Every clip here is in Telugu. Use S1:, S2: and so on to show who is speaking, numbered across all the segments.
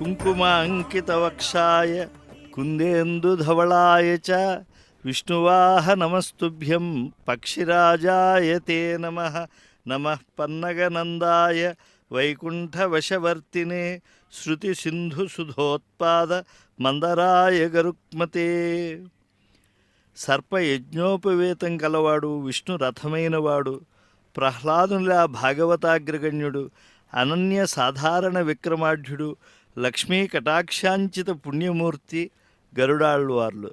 S1: కుంకుమాంకితవక్షాయ కుందేందుధవళాయ చ విష్ణువాహ నమస్తుభ్యం పక్షిరాజాయ తే నమ నమ పన్నగనందాయ వైకుంఠవశవర్తినే శృతిసింధుసుధోత్పాద మందరాయ గరుక్మతే సర్పయజ్ఞోపవేతం కలవాడు విష్ణు రథమైనవాడు ప్రహ్లాదునిలా భాగవతాగ్రగణ్యుడు అనన్య సాధారణ విక్రమాఢ్యుడు లక్ష్మీ కటాక్షాంచిత పుణ్యమూర్తి గరుడాళ్వార్లు.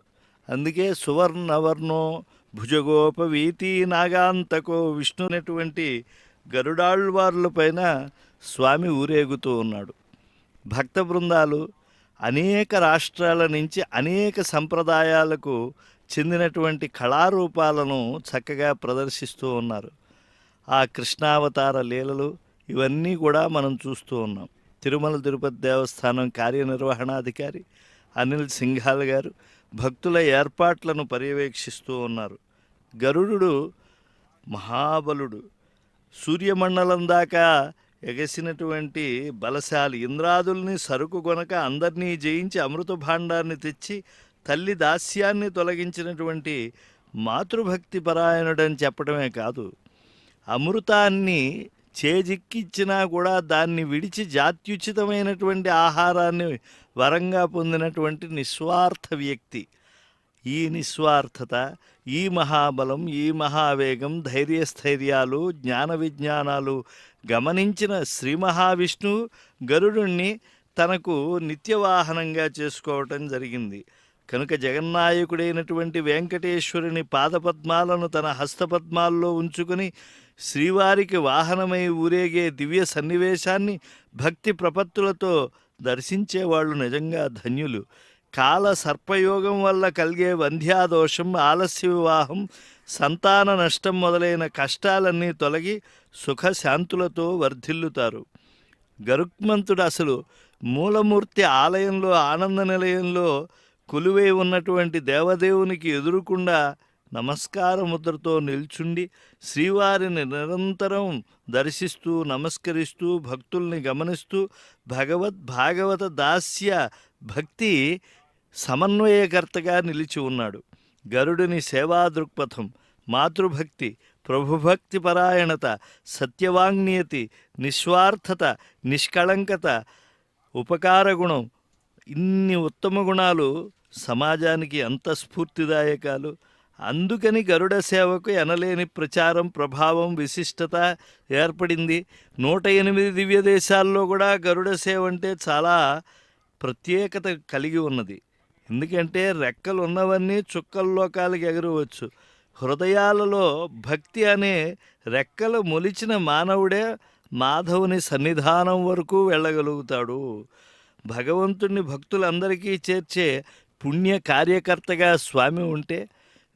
S1: అందుకే సువర్ణవర్ణో భుజగోపవీతి నాగాంతకో విష్ణునటువంటి గరుడాళ్వార్ల పైన స్వామి ఊరేగుతూ ఉన్నాడు. భక్త బృందాలు అనేక రాష్ట్రాల నుంచి అనేక సంప్రదాయాలకు చెందినటువంటి కళారూపాలను చక్కగా ప్రదర్శిస్తూ ఉన్నారు. ఆ కృష్ణావతార లీలలు ఇవన్నీ కూడా మనం చూస్తూ ఉన్నాం. తిరుమల తిరుపతి దేవస్థానం కార్యనిర్వహణాధికారి అనిల్ సింఘాల్ గారు భక్తుల ఏర్పాట్లను పర్యవేక్షిస్తూ ఉన్నారు. గరుడు మహాబలుడు. సూర్యమండలం దాకా ఎగసినటువంటి బలశాలి ఇంద్రాదుల్ని సరుకు కొనక అందరినీ జయించి అమృత భాండాన్ని తెచ్చి తల్లి దాస్యాన్ని తొలగించినటువంటి మాతృభక్తి పరాయణుడని చెప్పడమే కాదు. అమృతాన్ని చేజిక్కిచ్చినా కూడా దాన్ని విడిచి జాత్యుచితమైనటువంటి ఆహారాన్ని వరంగా పొందినటువంటి నిస్వార్థ వ్యక్తి. ఈ నిస్వార్థత ఈ మహాబలం ఈ మహావేగం ధైర్యస్థైర్యాలు జ్ఞాన విజ్ఞానాలు గమనించిన శ్రీ మహావిష్ణువు గరుడుణ్ణి తనకు నిత్యవాహనంగా చేసుకోవటం జరిగింది. కనుక జగన్నాయకుడైనటువంటి వెంకటేశ్వరుని పాదపద్మాలను తన హస్తపద్మాల్లో ఉంచుకుని శ్రీవారికి వాహనమై ఊరేగే దివ్య సన్నివేశాన్ని భక్తి ప్రపత్తులతో దర్శించేవాళ్ళు నిజంగా ధన్యులు. కాల సర్పయోగం వల్ల కలిగే వంధ్యాదోషం ఆలస్య వివాహం సంతాన నష్టం మొదలైన కష్టాలన్నీ తొలగి సుఖశాంతులతో వర్ధిల్లుతారు. గరుక్మంతుడు అసలు మూలమూర్తి ఆలయంలో ఆనంద నిలయంలో కొలువై ఉన్నటువంటి దేవదేవునికి ఎదురుకుండా నమస్కార ముద్రతో నిల్చుండి శ్రీవారిని నిరంతరం దర్శిస్తూ నమస్కరిస్తూ భక్తుల్ని గమనిస్తూ భగవద్ భాగవత దాస్య భక్తి సమన్వయకర్తగా నిలిచి ఉన్నాడు. గరుడిని సేవా దృక్పథం మాతృభక్తి ప్రభుభక్తి పరాయణత సత్యవాంగ్నియతి నిస్వార్థత నిష్కళంకత ఉపకారగుణం ఇన్ని ఉత్తమ గుణాలు సమాజానికి అంత స్ఫూర్తిదాయకాలు అందుకని గరుడ సేవకు ఎనలేని ప్రచారం ప్రభావం విశిష్టత ఏర్పడింది. నూట ఎనిమిది దివ్య దేశాల్లో కూడా గరుడ సేవ అంటే చాలా ప్రత్యేకత కలిగి ఉన్నది. ఎందుకంటే రెక్కలు ఉన్నవన్నీ చుక్కల్లోకాలకు ఎగరవచ్చు. హృదయాలలో భక్తి అనే రెక్కలు మొలిచిన మానవుడే మాధవుని సన్నిధానం వరకు వెళ్ళగలుగుతాడు. భగవంతుణ్ణి భక్తులందరికీ చేర్చే పుణ్య కార్యకర్తగా స్వామి ఉంటే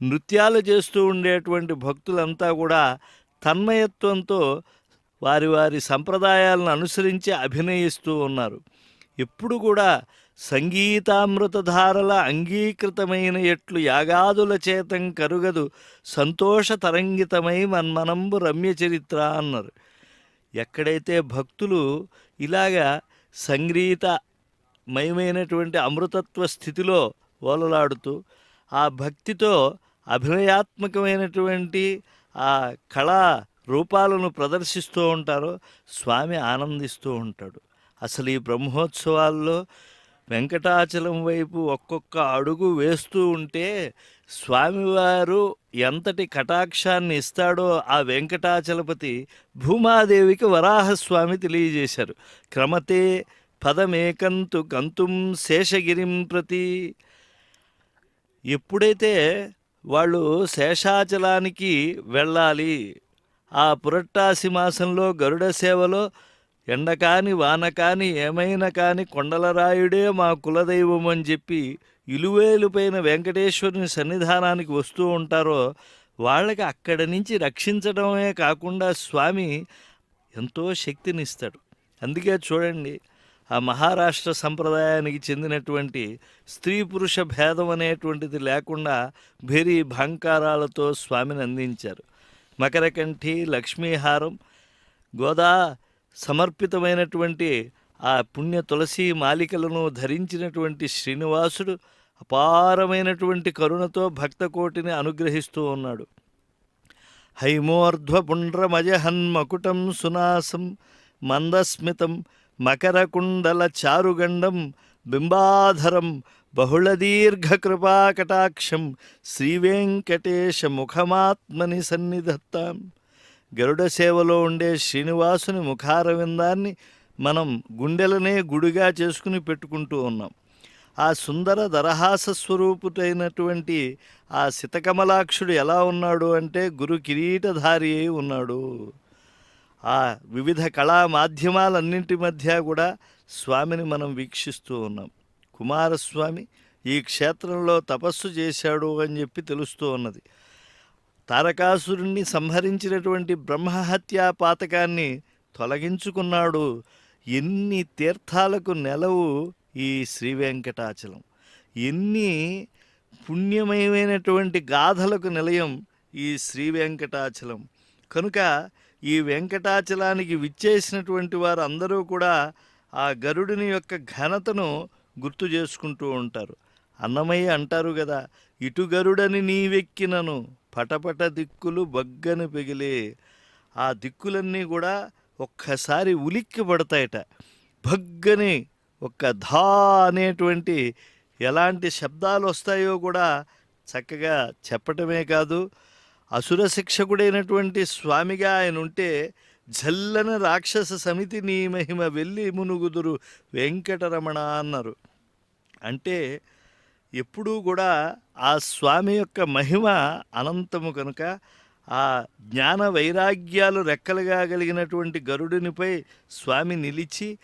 S1: నృత్యాలు చేస్తూ ఉండేటువంటి భక్తులంతా కూడా తన్మయత్వంతో వారి వారి సంప్రదాయాలను అనుసరించి అభినయిస్తూ ఉన్నారు. ఎప్పుడు కూడా సంగీతామృతధారల అంగీకృతమైన ఎట్లు యాగాదుల చేతం కరుగదు సంతోష తరంగితమై మన్మనంబు రమ్య చరిత్ర అన్నారు. ఎక్కడైతే భక్తులు ఇలాగా సంగీత మయమైనటువంటి అమృతత్వ స్థితిలో ఓలలాడుతూ ఆ భక్తితో అభినయాత్మకమైనటువంటి ఆ కళా రూపాలను ప్రదర్శిస్తూ ఉంటారో స్వామి ఆనందిస్తూ ఉంటాడు. అసలు ఈ బ్రహ్మోత్సవాల్లో వెంకటాచలం వైపు ఒక్కొక్క అడుగు వేస్తూ ఉంటే స్వామివారు ఎంతటి కటాక్షాన్ని ఇస్తాడో ఆ వెంకటాచలపతి భూమాదేవికి వరాహస్వామి తెలియజేశారు. క్రమతే పదమేకంతు గంతుం శేషగిరిం ప్రతి. ఎప్పుడైతే వాళ్ళు శేషాచలానికి వెళ్ళాలి. ఆ పురట్టాసి మాసంలో గరుడ సేవలో ఎండ కాని వాన కాని ఏమైనా కాని కొండలరాయుడే మా కులదైవం అని చెప్పి ఇలువేలుపైన వెంకటేశ్వరుని సన్నిధానానికి వస్తూ ఉంటారో వాళ్ళకి అక్కడి నుంచి రక్షించడమే కాకుండా స్వామి ఎంతో శక్తినిస్తాడు. అందుకే చూడండి ఆ మహారాష్ట్ర సంప్రదాయానికి చెందినటువంటి స్త్రీ పురుష భేదం అనేటువంటిది లేకుండా భేరీ భాంకారాలతో స్వామిని అందించారు. మకరకంఠి లక్ష్మీహారం గోదా సమర్పితమైనటువంటి ఆ పుణ్య తులసి మాలికలను ధరించినటువంటి శ్రీనివాసుడు అపారమైనటువంటి కరుణతో భక్తకోటిని అనుగ్రహిస్తూ ఉన్నాడు. హైమోర్ధ్వపుండ్రమజహన్మకుటం సునాసం మందస్మితం మకరకుండల చారుగండం బింబాధరం బహుళదీర్ఘకృపాకటాక్షం శ్రీవేంకటేశముఖమాత్మని సన్నిధత్తాం. గరుడ సేవలో ఉండే శ్రీనివాసుని ముఖారవిందాన్ని మనం గుండెలనే గుడిగా చేసుకుని పెట్టుకుంటూ ఉన్నాం. ఆ సుందర దరహాస స్వరూపుటైనటువంటి ఆ శితకమలాక్షుడు ఎలా ఉన్నాడు అంటే గురు కిరీటధారి అయి ఉన్నాడు. ఆ వివిధ కళా మాధ్యమాలన్నింటి మధ్య కూడా స్వామిని మనం వీక్షిస్తూ ఉన్నాం. కుమారస్వామి ఈ క్షేత్రంలో తపస్సు చేశాడు అని చెప్పి తెలుస్తూ ఉన్నది. తారకాసురుణ్ణి సంహరించినటువంటి బ్రహ్మహత్యా పాతకాన్ని తొలగించుకున్నాడు. ఎన్ని తీర్థాలకు నెలవు ఈ శ్రీ వెంకటాచలం ఎన్ని పుణ్యమయమైనటువంటి గాథలకు నిలయం ఈ శ్రీ వెంకటాచలం కనుక ఈ వెంకటాచలానికి విచ్చేసినటువంటి వారు అందరూ కూడా ఆ గరుడిని యొక్క ఘనతను గుర్తు చేసుకుంటూ ఉంటారు. అన్నమయ్య అంటారు కదా ఇటు గరుడని నీవెక్కినను పటపట దిక్కులు బగ్గని పెగిలే. ఆ దిక్కులన్నీ కూడా ఒక్కసారి ఉలిక్కి పడతాయట. భగ్గని ఒక్క ధా అనేటువంటి ఎలాంటి శబ్దాలు వస్తాయో కూడా చక్కగా చెప్పటమే కాదు. అసుర శిక్షకుడైనటువంటి స్వామిగా ఆయన ఉంటే జల్లన రాక్షస సమితి నీ మహిమ వెళ్ళి మునుగుదురు వెంకటరమణ అన్నారు. అంటే ఎప్పుడూ కూడా ఆ స్వామి యొక్క మహిమ అనంతము కనుక ఆ జ్ఞాన వైరాగ్యాలు రెక్కలుగా కలిగినటువంటి గరుడినిపై స్వామి నిలిచి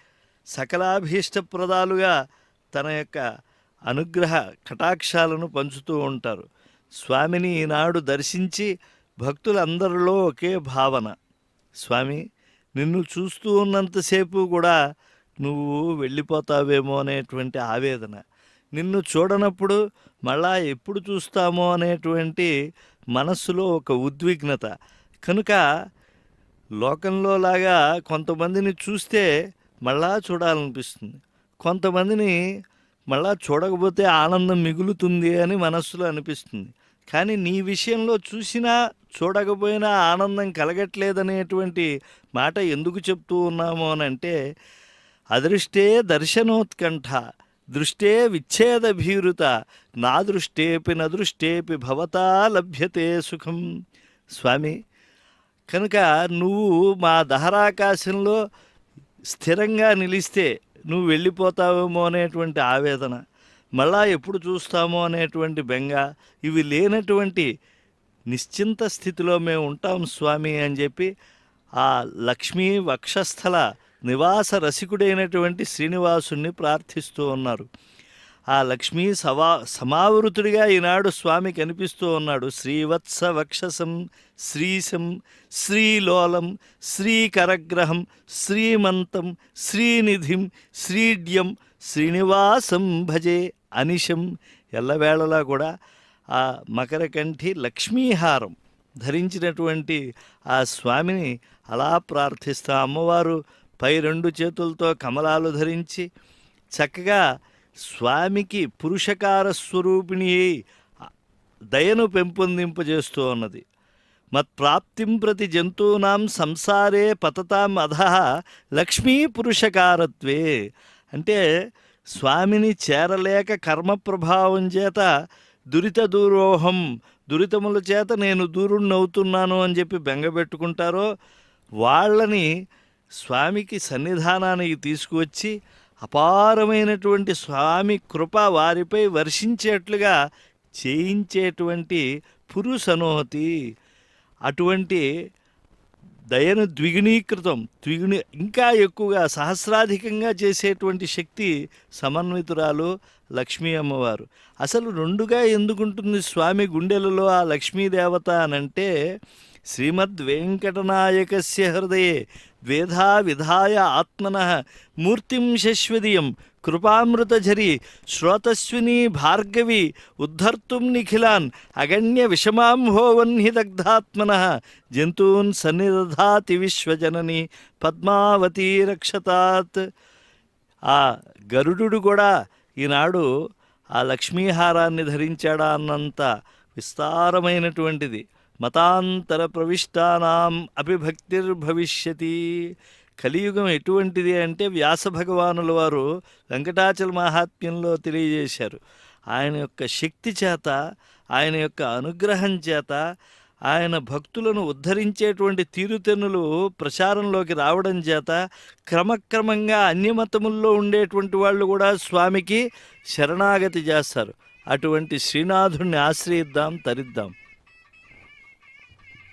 S1: సకలాభీష్టప్రదాలుగా తన యొక్క అనుగ్రహ కటాక్షాలను పంచుతూ ఉంటారు. స్వామిని ఈనాడు దర్శించి భక్తులందరిలో ఒకే భావన. స్వామి నిన్ను చూస్తూ ఉన్నంతసేపు కూడా నువ్వు వెళ్ళిపోతావేమో అనేటువంటి ఆవేదన. నిన్ను చూడనప్పుడు మళ్ళా ఎప్పుడు చూస్తామో అనేటువంటి మనస్సులో ఒక ఉద్విగ్నత. కనుక లోకంలో లాగా కొంతమందిని చూస్తే మళ్ళా చూడాలనిపిస్తుంది. కొంతమందిని మళ్ళా చూడకపోతే ఆనందం మిగులుతుంది అని మనస్సులో అనిపిస్తుంది. కానీ నీ విషయంలో చూసినా చూడకపోయినా ఆనందం కలగట్లేదనేటువంటి మాట ఎందుకు చెప్తూ ఉన్నాము అని అంటే అదృష్టే దర్శనోత్కంఠ దృష్టే విచ్ఛేద భీరుత నా దృష్టేపి నదృష్టేపి భవతా లభ్యతే సుఖం. స్వామి కనుక నువ్వు మా దహరాకాశంలో స్థిరంగా నిలిస్తే నువ్వు వెళ్ళిపోతావేమో అనేటువంటి ఆవేదన మళ్ళా ఎప్పుడు చూస్తామో అనేటువంటి బెంగ ఇవి లేనటువంటి నిశ్చింత స్థితిలో మేము ఉంటాం స్వామి అని చెప్పి ఆ లక్ష్మీ వక్షస్థల నివాస రసికుడైనటువంటి శ్రీనివాసుణ్ణి ప్రార్థిస్తూ ఉన్నారు. ఆ లక్ష్మీ సవా సమావృతుడిగా ఈనాడు స్వామి కనిపిస్తూ ఉన్నాడు. శ్రీవత్స వక్షసం శ్రీశం శ్రీలోలం శ్రీకరగ్రహం శ్రీమంతం శ్రీనిధిం శ్రీడ్యం శ్రీనివాసం భజే అనిశం ఎల్లవేళలా కూడా ఆ మకరకంఠి లక్ష్మీహారం ధరించినటువంటి ఆ స్వామిని అలా ప్రార్థిస్తా అమ్మవారు పై రెండు చేతులతో కమలాలు ధరించి చక్కగా స్వామికి పురుషకార స్వరూపిణి దయను పెంపొందింపజేస్తూ ఉన్నది. మత్ప్రాప్తిం ప్రతి జంతూనాం సంసారే పతతాం అధ లక్ష్మీ పురుషకారత్వే. అంటే స్వామిని చేరలేక కర్మ ప్రభావం చేత దురిత దూరోహం దురితముల చేత నేను దూరుణ్ణవుతున్నాను అని చెప్పి బెంగపెట్టుకుంటారో వాళ్ళని స్వామికి సన్నిధానానికి తీసుకువచ్చి అపారమైనటువంటి స్వామి కృప వారిపై వర్షించేట్లుగా చేయించేటువంటి పురుషనోహతి అటువంటి దయను ద్విగుణీకృతం ద్విగుణి ఇంకా ఎక్కువగా సహస్రాధికంగా చేసేటువంటి శక్తి సమన్వితురాలు లక్ష్మీ అమ్మవారు. అసలు రెండుగా ఎందుకుంటుంది స్వామి గుండెలలో ఆ లక్ష్మీదేవత అనంటే శ్రీమద్వేంకటనాయకస్య హృదయే ద్వేధా విధాయ ఆత్మన మూర్తిం శశ్వదీయం కృపామృతఝరి శ్రోతస్విని భార్గవి ఉద్ధర్తుం నిఖిలాన్ అగణ్య విషమాంహోవన్హి దగ్ధాత్మన జంతూన్ సన్నిదధాతి విశ్వజనని పద్మావతీ రక్షతాత్ ఆ గరుడు కూడా ఈనాడు ఆ లక్ష్మీహారాన్ని ధరించాడా అన్నంత విస్తారమైనటువంటిది. మతాంతర ప్రవిష్టానాం అభిభక్తిర్భవిష్యతి. కలియుగం ఎటువంటిది అంటే వ్యాస భగవానుల వారు వెంకటాచల మహాత్మ్యంలో తెలియజేశారు. ఆయన యొక్క శక్తి చేత ఆయన యొక్క అనుగ్రహం చేత ఆయన భక్తులను ఉద్ధరించేటువంటి తీరుతెన్నులు ప్రచారంలోకి రావడం చేత క్రమక్రమంగా అన్యమతముల్లో ఉండేటువంటి వాళ్ళు కూడా స్వామికి శరణాగతి చేస్తారు. అటువంటి శ్రీనాథుణ్ణి ఆశ్రయిద్దాం తరిద్దాం.